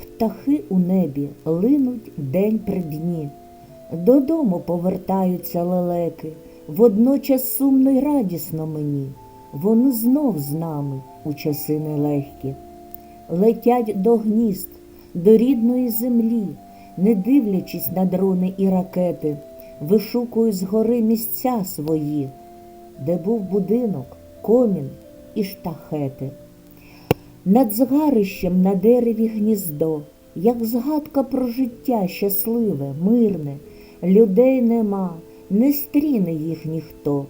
Птахи у небі линуть день при дні, додому повертаються лелеки, водночас сумно й радісно мені, вони знов з нами у часи нелегкі. Летять до гнізд, до рідної землі, не дивлячись на дрони і ракети, вишукують згори місця свої, де був будинок, комін і штахети. Над згарищем на дереві гніздо, як згадка про життя щасливе, мирне, людей нема, не стріне їх ніхто,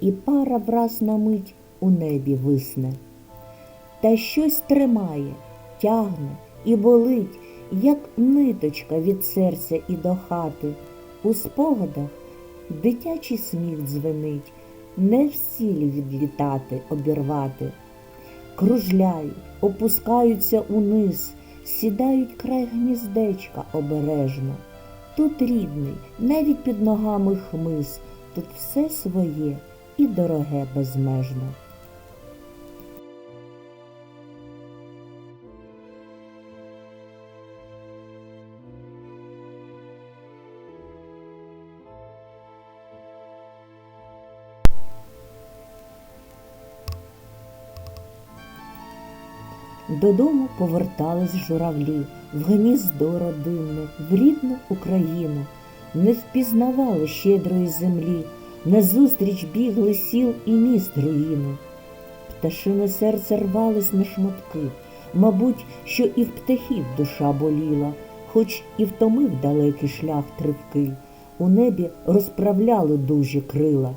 і пара враз на мить у небі висне. Та щось тримає, тягне і болить, як ниточка від серця і до хати. У спогадах дитячий сміх дзвенить, не всілі відлітати, обірвати кружляють, опускаються униз, сідають край гніздечка обережно. Тут рідний, навіть під ногами хмиз, тут все своє і дороге безмежно. Додому повертались журавлі в гніздо родинне, в рідну Україну, не впізнавали щедрої землі, назустріч бігли сіл і міст руїни. Пташине серце рвалось на шматки, мабуть, що і в птахів душа боліла, хоч і втомив далекий шлях тривкий, у небі розправляли дужі крила.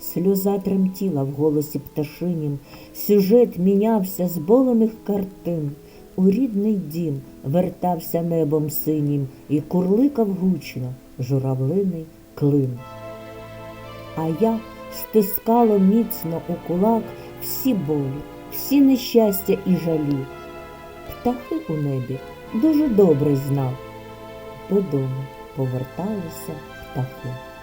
Сльоза тремтіла в голосі пташинім, сюжет мінявся з болених картин. У рідний дім вертався небом синім і курликав гучно журавлиний клин. А я стискала міцно у кулак всі болі, всі нещастя і жалі. Птахи у небі дуже добре знав. Додому поверталися птахи.